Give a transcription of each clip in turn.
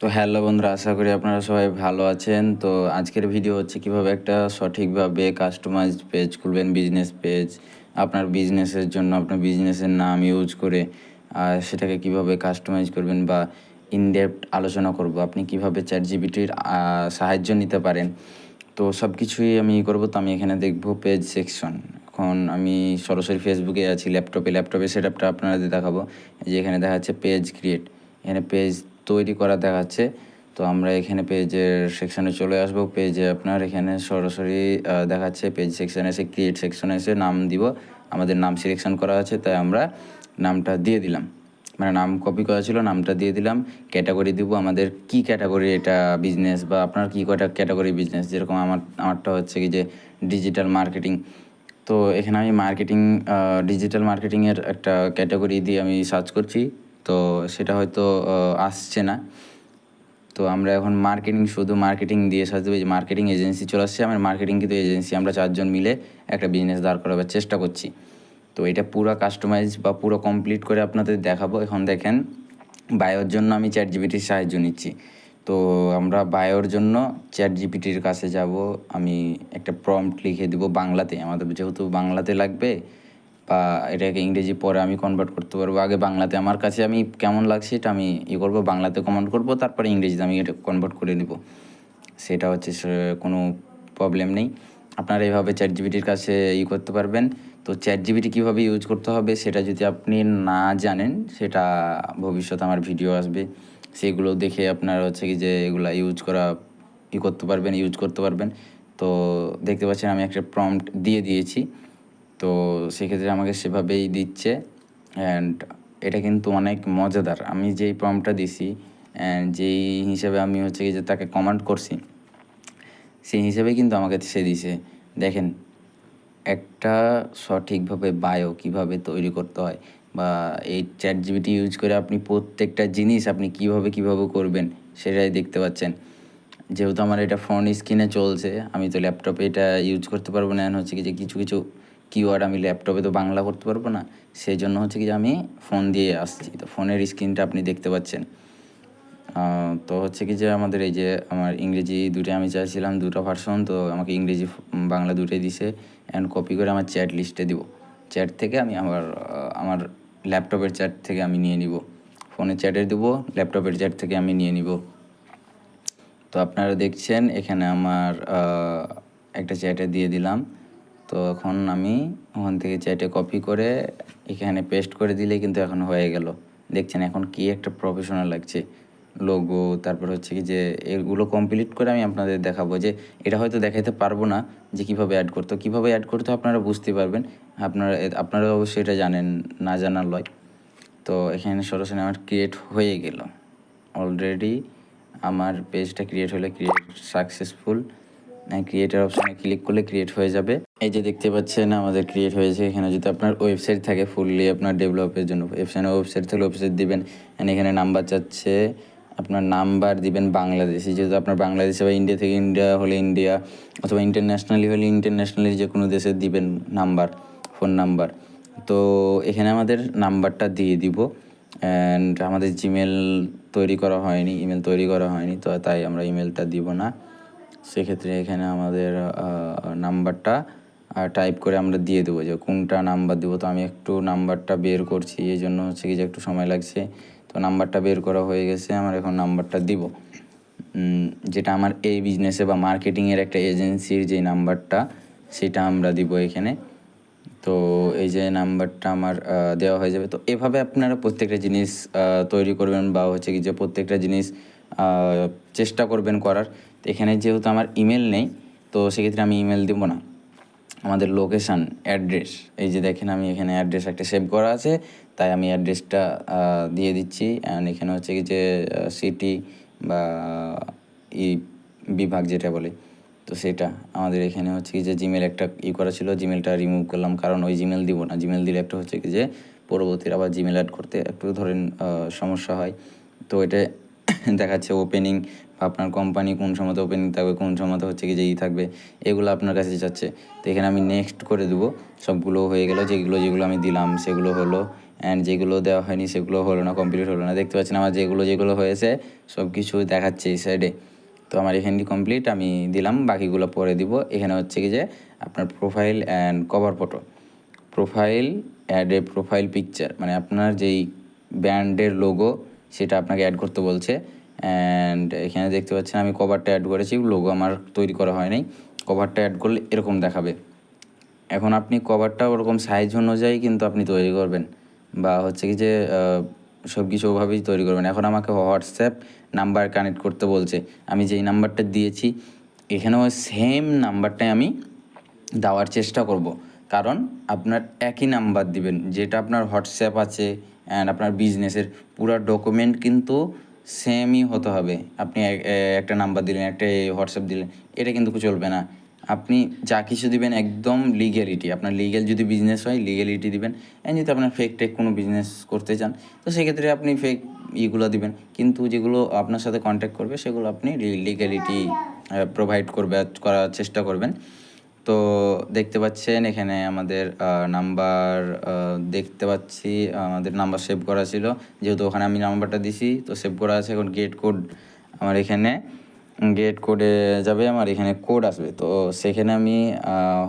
তো হ্যালো বন্ধুরা, আশা করি আপনারা সবাই ভালো আছেন। তো আজকের ভিডিও হচ্ছে কীভাবে একটা সঠিকভাবে কাস্টমাইজ পেজ খুলবেন বিজনেস পেজ আপনার বিজনেসের জন্য, আপনার বিজনেসের নাম ইউজ করে, আর সেটাকে কীভাবে কাস্টমাইজ করবেন বা ইনডেপথ আলোচনা করব। আপনি কীভাবে চ্যাট জিবিটির সাহায্য নিতে পারেন। তো সব কিছুই আমি করব, তো আমি এখানে দেখব পেজ সেকশন এখন আমি সরাসরি ফেসবুকে আছি ল্যাপটপে ল্যাপটপে সেট আপটা আপনাদের দেখাবো। যে এখানে দেখা যাচ্ছে পেজ ক্রিয়েট এখানে পেজ তৈরি করা দেখাচ্ছে। তো আমরা এখানে পেজের সেকশনে চলে আসব। পেজে আপনার এখানে সরাসরি দেখাচ্ছে পেজ সেকশনে এসে ক্রিয়েট সেকশনে এসে নাম দিব। আমাদের নাম সিলেকশন করা আছে, তাই আমরা নামটা দিয়ে দিলাম। মানে নাম কপি করা ছিল, নামটা দিয়ে দিলাম। ক্যাটাগরি দিব আমাদের কি ক্যাটাগরি এটা বিজনেস বা আপনার কী কটা ক্যাটাগরি বিজনেস যেরকম আমার, আমারটা হচ্ছে কি যে ডিজিটাল মার্কেটিং তো এখানে আমি মার্কেটিং ডিজিটাল মার্কেটিংয়ের একটা ক্যাটাগরি দিয়ে আমি সার্চ করছি। তো সেটা হয়তো আসছে না। তো আমরা এখন মার্কেটিং শুধু মার্কেটিং দিয়ে যে মার্কেটিং এজেন্সি চলে আসছে। আমার মার্কেটিং কিন্তু এজেন্সি আমরা চারজন মিলে একটা বিজনেস দাঁড় করাবার চেষ্টা করছি। তো এটা পুরো কাস্টমাইজ বা পুরো কমপ্লিট করে আপনাদের দেখাবো। এখন দেখেন বায়োর জন্য আমি চ্যাট জিপিটির সাহায্য নিচ্ছি। তো আমরা বায়োর জন্য চ্যাট জিপিটির কাছে যাব। আমি একটা প্রম্পট লিখে দিব বাংলাতে। আমাদের যেহেতু বাংলাতে লাগবে বা এটাকে ইংরেজি পরে আমি কনভার্ট করতে পারব। আগে বাংলাতে আমার কাছে আমি কেমন লাগছে এটা আমি ই করব বাংলাতে কমেন্ট করব, তারপরে ইংরেজিতে আমি এটা কনভার্ট করে নিব। সেটা হচ্ছে কোনো প্রবলেম নেই। আপনারা এইভাবে চ্যাট জিবিটির কাছে ই করতে পারবেন। তো চ্যাট জিবিটি কীভাবে ইউজ করতে হবে সেটা যদি আপনি না জানেন, সেটা ভবিষ্যতে আমার ভিডিও আসবে। সেগুলো দেখে আপনার হচ্ছে কি যে এগুলা ইউজ করা, ই করতে পারবেন ইউজ করতে পারবেন। তো দেখতে পাচ্ছেন আমি একটা প্রম্পট দিয়ে দিয়েছি। তো সেক্ষেত্রে আমাকে সেভাবেই দিচ্ছে অ্যান্ড এটা কিন্তু অনেক মজাদার। আমি যেই প্রম্পটটা দিছি অ্যান্ড যেই হিসাবে আমি হচ্ছে কি যে তাকে কমান্ড করছি, সেই হিসেবে কিন্তু আমাকে সে দিছে। দেখেন, একটা সঠিকভাবে বায়ো কীভাবে তৈরি করতে হয় বা এই চ্যাট জিবিটি ইউজ করে আপনি প্রত্যেকটা জিনিস আপনি কীভাবে কীভাবে করবেন সেটাই দেখতে পাচ্ছেন। যেহেতু আমার এটা ফোন স্ক্রিনে চলছে, আমি তো ল্যাপটপে এটা ইউজ করতে পারব না হচ্ছে কি যে কিছু কিছু কিওয়ার্ড আমি ল্যাপটপে তো বাংলা করতে পারব না সেই জন্য হচ্ছে কি যে আমি ফোন দিয়ে আসছি। তো ফোনের স্ক্রিনটা আপনি দেখতে পাচ্ছেন। তো হচ্ছে কি যে আমাদের এই যে আমার ইংরেজি দুটো আমি চাইছিলাম, দুটো ভার্সন তো আমাকে ইংরেজি, বাংলা দুটোই দিছে অ্যান্ড কপি করে আমার চ্যাট লিস্টে দিব। চ্যাট থেকে আমি আমার আমার ল্যাপটপের চ্যাট থেকে আমি নিয়ে নিব। ফোনের চ্যাটে দিব, ল্যাপটপের চ্যাট থেকে আমি নিয়ে নিব। তো আপনারা দেখছেন, এখানে আমার একটা চ্যাটে দিয়ে দিলাম। তো এখন আমি ওখান থেকে চ্যাটে কপি করে এখানে পেস্ট করে দিলে কিন্তু এখন হয়ে গেল। দেখছেন এখন কি একটা প্রফেশনাল লাগছে। লোগো তারপর হচ্ছে কি যে এগুলো কমপ্লিট করে আমি আপনাদের দেখাবো যে এটা হয়তো দেখাতে পারব না যে কীভাবে অ্যাড করতে। কীভাবে অ্যাড করতে আপনারা বুঝতে পারবেন। আপনারা আপনারা অবশ্যই এটা জানেন, না জানার লয়। তো এখানে সরাসরি আমার ক্রিয়েট হয়ে গেল। অলরেডি আমার পেজটা ক্রিয়েট হলে ক্রিয়েট সাকসেসফুল ক্রিয়েটার অপশনে ক্লিক করলে ক্রিয়েট হয়ে যাবে। এই যে দেখতে পাচ্ছেন, আমাদের ক্রিয়েট হয়েছে। এখানে যদি আপনার ওয়েবসাইট থাকে ফুললি আপনার ডেভেলপের জন্য, এখানে ওয়েবসাইট থাকলে ওয়েবসাইট দিবেন। এখানে নাম্বার চাচ্ছে, আপনার নাম্বার দিবেন বাংলাদেশি। যেহেতু আপনার বাংলাদেশে বা ইন্ডিয়া থেকে ইন্ডিয়া হলে ইন্ডিয়া অথবা ইন্টারন্যাশনালি হলে ইন্টারন্যাশনালি যে কোনো দেশের দিবেন নাম্বার ফোন নাম্বার তো এখানে আমাদের নাম্বারটা দিয়ে দিব। অ্যান্ড আমাদের জিমেল তৈরি করা হয়নি ইমেল তৈরি করা হয়নি, তো তাই আমরা ইমেলটা দিব না। সেক্ষেত্রে এখানে আমাদের নাম্বারটা টাইপ করে আমরা দিয়ে দেবো যে কোনটা নাম্বার দেবো। তো আমি একটু নাম্বারটা বের করছি এই জন্য হচ্ছে কি যে একটু সময় লাগছে। তো নাম্বারটা বের করা হয়ে গেছে, আমার এখন নাম্বারটা দিব। যেটা আমার এই বিজনেসে বা মার্কেটিংয়ের একটা এজেন্সির যে নাম্বারটা সেটা আমরা দিব এখানে। তো এই যে নাম্বারটা আমার দেওয়া হয়ে যাবে। তো এভাবে আপনারা প্রত্যেকটা জিনিস তৈরি করবেন বা হচ্ছে কি যে প্রত্যেকটা জিনিস চেষ্টা করবেন করার। তো এখানে যেহেতু আমার ইমেল নেই, তো সেক্ষেত্রে আমি ইমেল দেবো না। আমাদের লোকেশান অ্যাড্রেস এই যে দেখেন আমি এখানে অ্যাড্রেস একটা সেভ করা আছে, তাই আমি অ্যাড্রেসটা দিয়ে দিচ্ছি। অ্যান্ড এখানে হচ্ছে কি যে সিটি বা, ই বিভাগ যেটা বলে, তো সেটা। আমাদের এখানে হচ্ছে কি যে জিমেল একটা ই করা ছিল জিমেলটা রিমুভ করলাম। কারণ ওই জিমেল দিব না। জিমেল দিলে একটা হচ্ছে কি যে পরবর্তীর আবার জিমেল অ্যাড করতে একটু ধরেন সমস্যা হয়। তো এটা দেখাচ্ছে ওপেনিং বা আপনার কোম্পানি কোন সময় ওপেনিং থাকবে, কোন সময় হচ্ছে কি যে ই থাকবে, এগুলো আপনার কাছে যাচ্ছে। তো এখানে আমি নেক্সট করে দেবো, সবগুলো হয়ে গেল, যেগুলো যেগুলো আমি দিলাম, সেগুলো হলো অ্যান্ড যেগুলো দেওয়া হয়নি, সেগুলো হলো না কমপ্লিট হলো না। দেখতে পাচ্ছেন আমার যেগুলো যেগুলো হয়েছে সব কিছু দেখাচ্ছে এই সাইডে তো আমার এখানটি কমপ্লিট আমি দিলাম, বাকিগুলো পরে দিব। এখানে হচ্ছে কি যে, আপনার profile and cover photo profile add a profile picture মানে আপনার যেই ব্র্যান্ডের লোগো সেটা আপনাকে অ্যাড করতে বলছে। অ্যান্ড এখানে দেখতে পাচ্ছেন আমি কভারটা অ্যাড করেছি লোগো আমার তৈরি করা হয়নি কভারটা অ্যাড করলে এরকম দেখাবে। এখন আপনি কভারটা ওরকম সাইজ অনুযায়ী কিন্তু আপনি তৈরি করবেন। বা হচ্ছে কি যে সব কিছু ওভাবেই তৈরি করবেন। এখন আমাকে হোয়াটসঅ্যাপ নাম্বার কানেক্ট করতে বলছে। আমি যেই নাম্বারটা দিয়েছি, এখানেও সেম নাম্বারটাই আমি দেওয়ার চেষ্টা করব। কারণ আপনার একই নাম্বার দিবেন। যেটা আপনার হোয়াটসঅ্যাপ আছে অ্যান্ড আপনার বিজনেসের পুরো ডকুমেন্ট কিন্তু সেমই হতে হবে। আপনি একটা নাম্বার দিলেন, একটা হোয়াটসঅ্যাপ দিলেন, এটা কিন্তু চলবে না। আপনি যা কিছু দিবেন একদম লিগ্যালিটি আপনার লিগ্যাল যদি বিজনেস হয় লিগ্যালিটি দিবেন অ্যান্ড যদি আপনার ফেক টেক কোনো বিজনেস করতে চান, তো সেক্ষেত্রে আপনি ফেক ইগুলো দিবেন। কিন্তু যেগুলো আপনার সাথে কন্ট্যাক্ট করবে, সেগুলো আপনি লিগ্যালিটি প্রোভাইড করবে, করার চেষ্টা করবেন। তো দেখতে পাচ্ছেন, এখানে আমাদের নাম্বার দেখতে পাচ্ছি, আমাদের নাম্বার সেভ করা ছিল। যেহেতু ওখানে আমি নাম্বারটা দিছি, তো সেভ করা আছে। এখন গেট কোড আমার এখানে গেট কোডে যাবে, আমার এখানে কোড আসবে। তো সেখানে আমি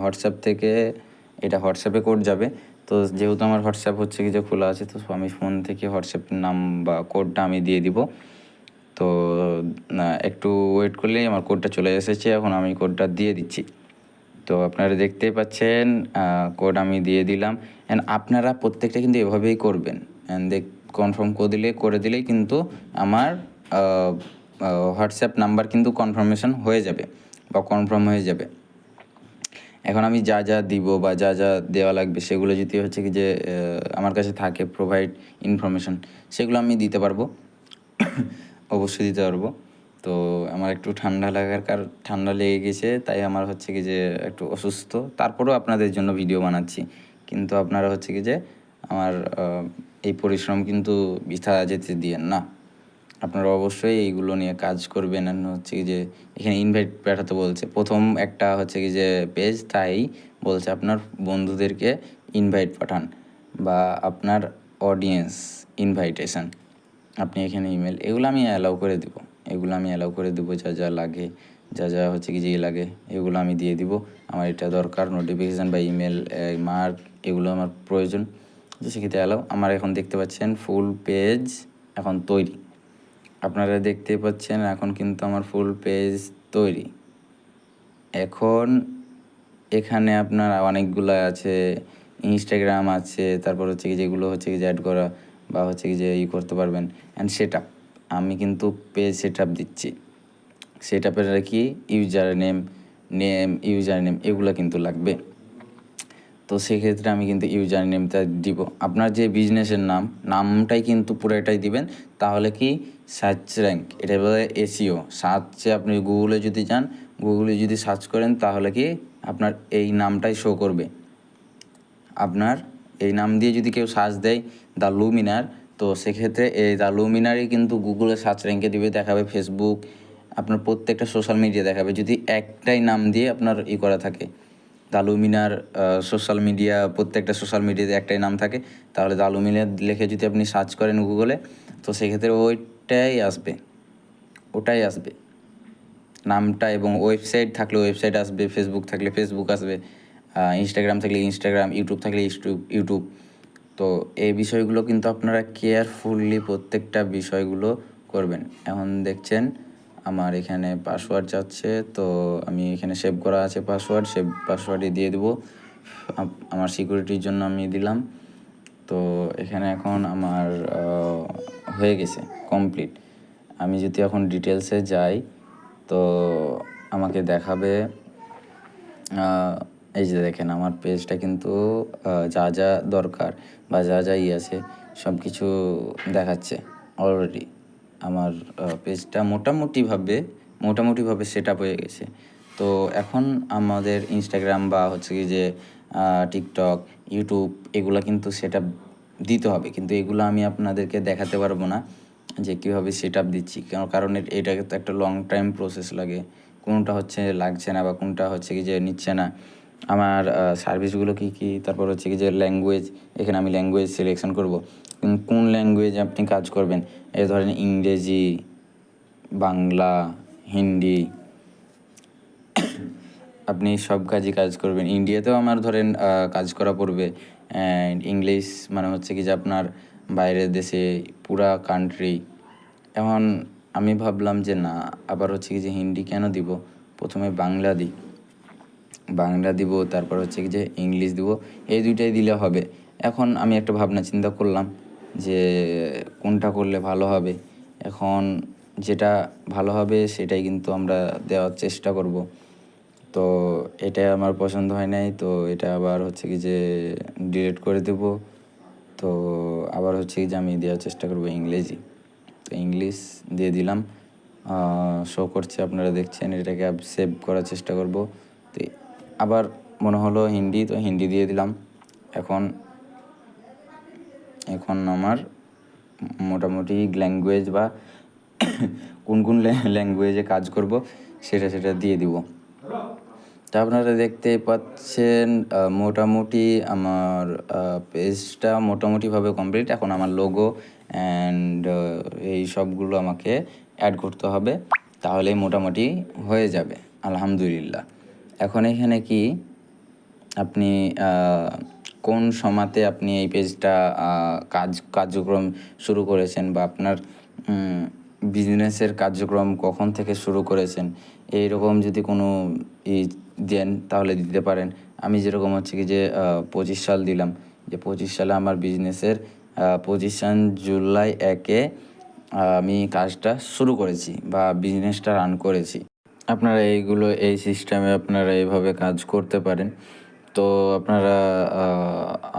হোয়াটসঅ্যাপ থেকে, এটা হোয়াটসঅ্যাপে কোড যাবে। তো যেহেতু আমার হোয়াটসঅ্যাপ হচ্ছে কি যে খোলা আছে, তো আমি ফোন থেকে হোয়াটসঅ্যাপ নাম বা কোডটা আমি দিয়ে দিব। তো একটু ওয়েট করলেই আমার কোডটা চলে এসেছে। এখন আমি কোডটা দিয়ে দিচ্ছি। তো আপনারা দেখতেই পাচ্ছেন কোড আমি দিয়ে দিলাম। অ্যান্ড আপনারা প্রত্যেকটা কিন্তু এভাবেই করবেন। অ্যান্ড দেখ কনফার্ম করে দিলে, করে দিলেই কিন্তু আমার হোয়াটসঅ্যাপ নাম্বার কিন্তু কনফার্মেশন হয়ে যাবে বা কনফার্ম হয়ে যাবে। এখন আমি যা যা দিব বা যা যা দেওয়া লাগবে, সেগুলো যদি হচ্ছে কি যে আমার কাছে থাকে প্রোভাইড ইনফরমেশন সেগুলো আমি দিতে পারব। অবশ্যই দিতে পারব। তো আমার একটু ঠান্ডা লাগার কার, ঠান্ডা লেগে গেছে, তাই আমার হচ্ছে কি যে একটু অসুস্থ। তারপরেও আপনাদের জন্য ভিডিও বানাচ্ছি। কিন্তু আপনারা হচ্ছে কি যে আমার এই পরিশ্রম কিন্তু বৃথা যেতে দিয়েন না। আপনারা অবশ্যই এইগুলো নিয়ে কাজ করবেন। আর হচ্ছে কি যে এখানে ইনভাইট পাঠাতে বলছে। প্রথম একটা হচ্ছে কি যে পেজ তাই বলছে আপনার বন্ধুদেরকে ইনভাইট পাঠান বা আপনার অডিয়েন্স ইনভাইটেশন আপনি এখানে ইমেল এগুলো আমি অ্যালাউ করে দিব। এগুলো আমি অ্যালাউ করে দেবো, যা যা লাগে, যা যা হচ্ছে কি যে লাগে, এগুলো আমি দিয়ে দিব। আমার এটা দরকার নোটিফিকেশান বা ইমেল মার্ক এগুলো আমার প্রয়োজন। তো সেক্ষেত্রে অ্যালাউ আমার এখন দেখতে পাচ্ছেন ফুল পেজ এখন তৈরি। আপনারা দেখতে পাচ্ছেন এখন কিন্তু আমার ফুল পেজ তৈরি। এখন এখানে আপনার অনেকগুলো আছে ইনস্টাগ্রাম আছে, তারপর হচ্ছে কি যেগুলো হচ্ছে কি যে অ্যাড করা বা হচ্ছে কি যে ই করতে পারবেন অ্যান্ড সেট আমি কিন্তু পেজ সেট আপ দিচ্ছি সেট আপের কি user name name user name এগুলো কিন্তু লাগবে। তো সেক্ষেত্রে আমি কিন্তু ইউজার নেমটা দিব। আপনার যে বিজনেসের নাম, নামটাই কিন্তু পুরোটাই দিবেন। তাহলে কি সার্চ র্যাঙ্ক এটা বলে এসিও সার্চে আপনি গুগলে যদি যান গুগলে যদি সার্চ করেন, তাহলে কি আপনার এই নামটাই শো করবে। আপনার এই নাম দিয়ে যদি কেউ সার্চ দেয় দ্য লুমিনার তো সেক্ষেত্রে এই দ্য লুমিনারই কিন্তু গুগলে সার্চ র্যাঙ্কে দিবে, দেখাবে ফেসবুক আপনার প্রত্যেকটা সোশ্যাল মিডিয়া দেখাবে। যদি একটাই নাম দিয়ে আপনার ই করা থাকে দালুমিনার সোশ্যাল মিডিয়া প্রত্যেকটা সোশ্যাল মিডিয়াতে একটাই নাম থাকে, তাহলে দালুমিনার লিখে যদি আপনি সার্চ করেন গুগলে তো সেক্ষেত্রে ওইটাই আসবে, ওটাই আসবে। নামটা এবং ওয়েবসাইট থাকলে ওয়েবসাইট আসবে ফেসবুক থাকলে ফেসবুক আসবে ইনস্টাগ্রাম থাকলে ইনস্টাগ্রাম ইউটিউব থাকলে ইউটিউব ইউটিউব তো এই বিষয়গুলো কিন্তু আপনারা কেয়ারফুললি প্রত্যেকটা বিষয়গুলো করবেন। এখন দেখছেন আমার এখানে পাসওয়ার্ড যাচ্ছে, তো আমি এখানে সেভ করা আছে পাসওয়ার্ড সেভ পাসওয়ার্ডই দিয়ে দেবো। আমার সিকিউরিটির জন্য আমি দিলাম। তো এখানে এখন আমার হয়ে গেছে কমপ্লিট আমি যদি এখন ডিটেলসে যাই, তো আমাকে দেখাবে এই যে দেখেন, আমার পেজটা কিন্তু যা যা দরকার বা যা যা ই আছে সব কিছু দেখাচ্ছে অলরেডি আমার পেজটা মোটামুটিভাবে মোটামুটিভাবে সেট আপ হয়ে গেছে। তো এখন আমাদের ইনস্টাগ্রাম বা হচ্ছে কি যে টিকটক ইউটিউব এগুলো কিন্তু সেট আপ দিতে হবে। কিন্তু এগুলো আমি আপনাদেরকে দেখাতে পারব না যে কীভাবে সেট আপ দিচ্ছি। কেন কারণ এটা তো একটা লং টাইম প্রসেস লাগে। কোনটা হচ্ছে লাগছে না বা কোনটা হচ্ছে কি যে নিচ্ছে না। আমার সার্ভিসগুলো কী কী? তারপর হচ্ছে কি যে ল্যাঙ্গুয়েজ এখানে আমি ল্যাঙ্গুয়েজ সিলেকশন করব। কোন ল্যাঙ্গুয়েজ আপনি কাজ করবেন? এই ধরেন ইংরেজি, বাংলা, হিন্দি, আপনি সব কাজই কাজ করবেন। ইন্ডিয়াতেও আমার ধরেন কাজ করা পড়বে। অ্যান্ড ইংলিশ মানে হচ্ছে কি যে আপনার বাইরের দেশে পুরা কান্ট্রি এখন আমি ভাবলাম যে না, আবার হচ্ছে কি যে হিন্দি কেন দিব? প্রথমে বাংলা দিই। বাংলা দিব, তারপর হচ্ছে যে ইংলিশ দিব, এই দুইটাই দিলে হবে। এখন আমি একটা ভাবনা চিন্তা করলাম যে কোনটা করলে ভালো হবে। এখন যেটা ভালো হবে সেটাই কিন্তু আমরা দেওয়ার চেষ্টা করব। তো এটা আমার পছন্দ হয় নাই, তো এটা আবার হচ্ছে কি যে ডিলিট করে দেব। তো আবার হচ্ছে কি যে আমি দেওয়ার চেষ্টা করব ইংরেজি তো ইংলিশ দিয়ে দিলাম। শো করছে, আপনারা দেখছেন, এটাকে সেভ করার চেষ্টা করব। তো আবার মনে হলো হিন্দি, তো হিন্দি দিয়ে দিলাম। এখন এখন আমার মোটামুটি ল্যাঙ্গুয়েজ বা কোন কোন ল্যাঙ্গুয়েজে কাজ করব সেটা সেটা দিয়ে দিব। তা আপনারা দেখতে পাচ্ছেন মোটামুটি আমার পেজটা মোটামুটিভাবে কমপ্লিট এখন আমার লোগো অ্যান্ড এই সবগুলো আমাকে অ্যাড করতে হবে। তাহলেই মোটামুটি হয়ে যাবে। আলহামদুলিল্লাহ। এখন এখানে কি আপনি কোন সমাতে আপনি এই পেজটা কাজ, কার্যক্রম শুরু করেছেন বা আপনার বিজনেসের কার্যক্রম কখন থেকে শুরু করেছেন? এই রকম যদি কোনো ই দেন তাহলে দিতে পারেন। আমি যেরকম হচ্ছে কি যে পঁচিশ সাল দিলাম। যে পঁচিশ সালে আমার বিজনেসের পঁচিশ সাল জুলাই একে আমি কাজটা শুরু করেছি বা বিজনেসটা রান করেছি। আপনারা এইগুলো, এই সিস্টেমে আপনারা এইভাবে কাজ করতে পারেন। তো আপনারা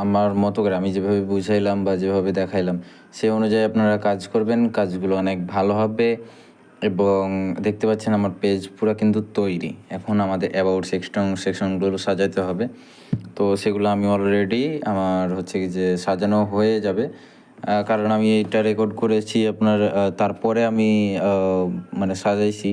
আমার মতো করে আমি যেভাবে বুঝাইলাম বা যেভাবে দেখাইলাম, সেই অনুযায়ী আপনারা কাজ করবেন। কাজগুলো অনেক ভালো হবে এবং দেখতে পাচ্ছেন আমার পেজ পুরো কিন্তু তৈরি। এখন আমাদের অ্যাবাউট সেকশন সেকশনগুলো সাজাতে হবে। তো সেগুলো আমি অলরেডি আমার হচ্ছে কি যে সাজানো হয়ে যাবে। কারণ আমি এইটা রেকর্ড করেছি আপনার তারপরে আমি মানে সাজাইছি।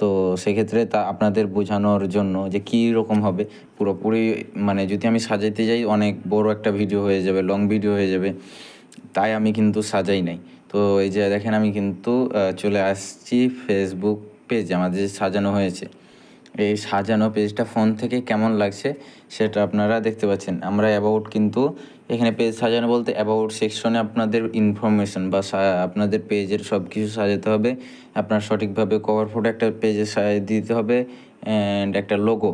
তো সেক্ষেত্রে তা আপনাদের বোঝানোর জন্য যে কী রকম হবে, পুরোপুরি মানে যদি আমি সাজাইতে যাই, অনেক বড় একটা ভিডিও হয়ে যাবে লং ভিডিও হয়ে যাবে, তাই আমি কিন্তু সাজাই নাই। তো এই যে দেখেন আমি কিন্তু চলে আসছি ফেসবুক পেজ আমাদের সাজানো হয়েছে। এই সাজানো পেজটা ফোন থেকে কেমন লাগছে, সেটা আপনারা দেখতে পাচ্ছেন। আমরা অ্যাবাউট কিন্তু এখানে পেজ সাজানো বলতে অ্যাবাউট সেকশনে আপনাদের ইনফরমেশন বা আপনাদের পেজের সব কিছু সাজাতে হবে। আপনার সঠিকভাবে কভার ফটো একটা পেজে সাজিয়ে দিতে হবে অ্যান্ড একটা লোগো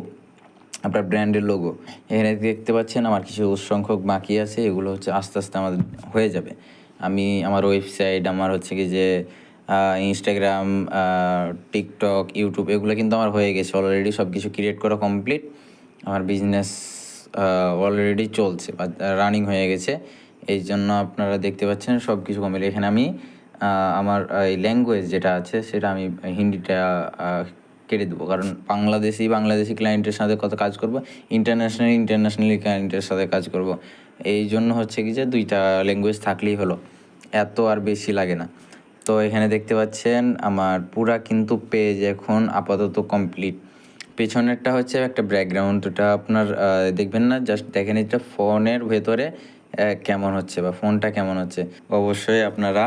আপনার ব্র্যান্ডের লোগো এখানে দেখতে পাচ্ছেন আমার কিছু সংখ্যক বাকি আছে, এগুলো হচ্ছে আস্তে আস্তে আমাদের হয়ে যাবে। আমি আমার ওয়েবসাইট আমার হচ্ছে কি যে ইনস্টাগ্রাম টিকটক ইউটিউব এগুলো কিন্তু আমার হয়ে গেছে অলরেডি সব কিছু ক্রিয়েট করা কমপ্লিট আমার বিজনেস অলরেডি চলছে বা রানিং হয়ে গেছে। এই জন্য আপনারা দেখতে পাচ্ছেন সব কিছু কমপ্লিট এখানে আমি আমার এই ল্যাঙ্গুয়েজ যেটা আছে, সেটা আমি হিন্দিটা কেটে দেবো। কারণ বাংলাদেশি বাংলাদেশি ক্লায়েন্টের সাথে কত কাজ করব? ইন্টারন্যাশনাল ইন্টারন্যাশনালি ক্লায়েন্টের সাথে কাজ করব। এই জন্য হচ্ছে কি যে দুইটা ল্যাঙ্গুয়েজ থাকলেই হলো। এত আর বেশি লাগে না। তো এখানে দেখতে পাচ্ছেন, আমার পুরা কিন্তু পেজ এখন আপাতত কমপ্লিট পেছনেরটা হচ্ছে একটা ব্যাকগ্রাউন্ড ওটা আপনার দেখবেন না জাস্ট দেখেন এটা ফোনের ভেতরে কেমন হচ্ছে বা ফোনটা কেমন হচ্ছে। অবশ্যই আপনারা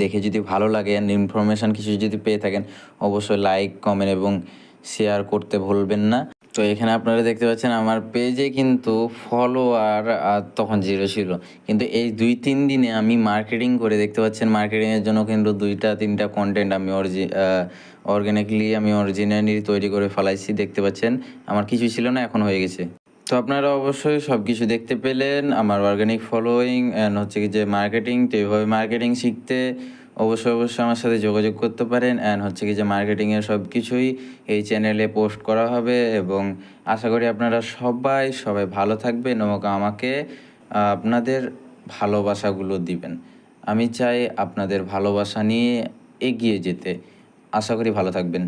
দেখে যদি ভালো লাগে ইনফরমেশান কিছু যদি পেয়ে থাকেন, অবশ্যই লাইক কমেন্ট এবং শেয়ার করতে ভুলবেন না। তো এখানে আপনারা দেখতে পাচ্ছেন আমার পেজে কিন্তু ফলোয়ার তখন জিরো ছিল। কিন্তু এই দুই তিন দিনে আমি মার্কেটিং করে দেখতে পাচ্ছেন মার্কেটিংয়ের জন্য কিন্তু দুইটা, তিনটা কন্টেন্ট আমি অরিজি অর্গ্যানিকলি আমি অরিজিনালি তৈরি করে ফেলাইছি দেখতে পাচ্ছেন। আমার কিছু ছিল না, এখন হয়ে গেছে। তো আপনারা অবশ্যই সব কিছু দেখতে পেলেন, আমার অর্গানিক ফলোয়িং অ্যান্ড হচ্ছে কি যে মার্কেটিং তো এইভাবে মার্কেটিং শিখতে অবশ্যই অবশ্যই আমার সাথে যোগাযোগ করতে পারেন। অ্যান্ড হচ্ছে কি যে মার্কেটিংয়ের সব কিছুই এই চ্যানেলে পোস্ট করা হবে এবং আশা করি আপনারা সবাই সবাই ভালো থাকবেন এবং আমাকে, আপনাদের ভালোবাসাগুলো দিবেন। আমি চাই আপনাদের ভালোবাসা নিয়ে এগিয়ে যেতে। আশা করি ভালো থাকবেন।